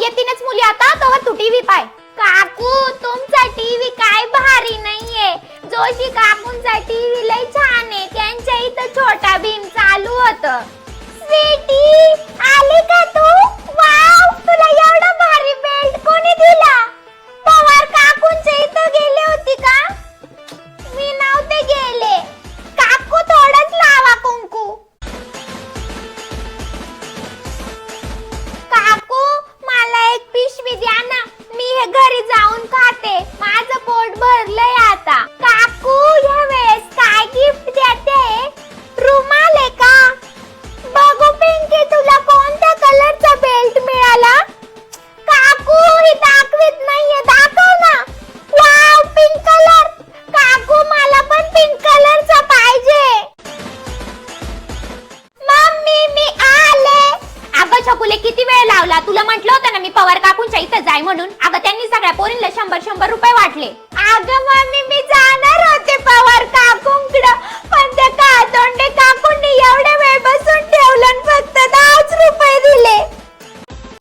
येतीनच मुली आता तोवर तू टीव्ही पाय. काकू तुमचा टीव्ही काय भारी नाहीये. जोशी काकूंचा टीव्ही लय छान आहे. त्यांच्या इथं छोटा भीम चालू होत. स्वीटी आली का तू? वाव तुला एवढा भारी बेल्ट कोणी दिला? पवार काकूंच्या इथं गेले होती का? मी नव्हते गेले. भरलंय आता काकू या वेळेस काय गिफ्ट देते? रुमाल आहे का? बघू पिंकी तुला कोणत्या कलरचा बेल्ट मिळाला? काकू ही दाखवित नाहीये दाखव ना. वाव पिंक कलर काकू मला पण पिंक कलरचा पाहिजे. मम्मी मी आले. अगं छकुले किती वेळ लावला? तुला म्हटलं होतं ना मी पवार काकूंच्या इथं जाय म्हणून. अगं पोरींना शंभर शंभर रुपये वाटले. अगं मम्मी मी जाणार होते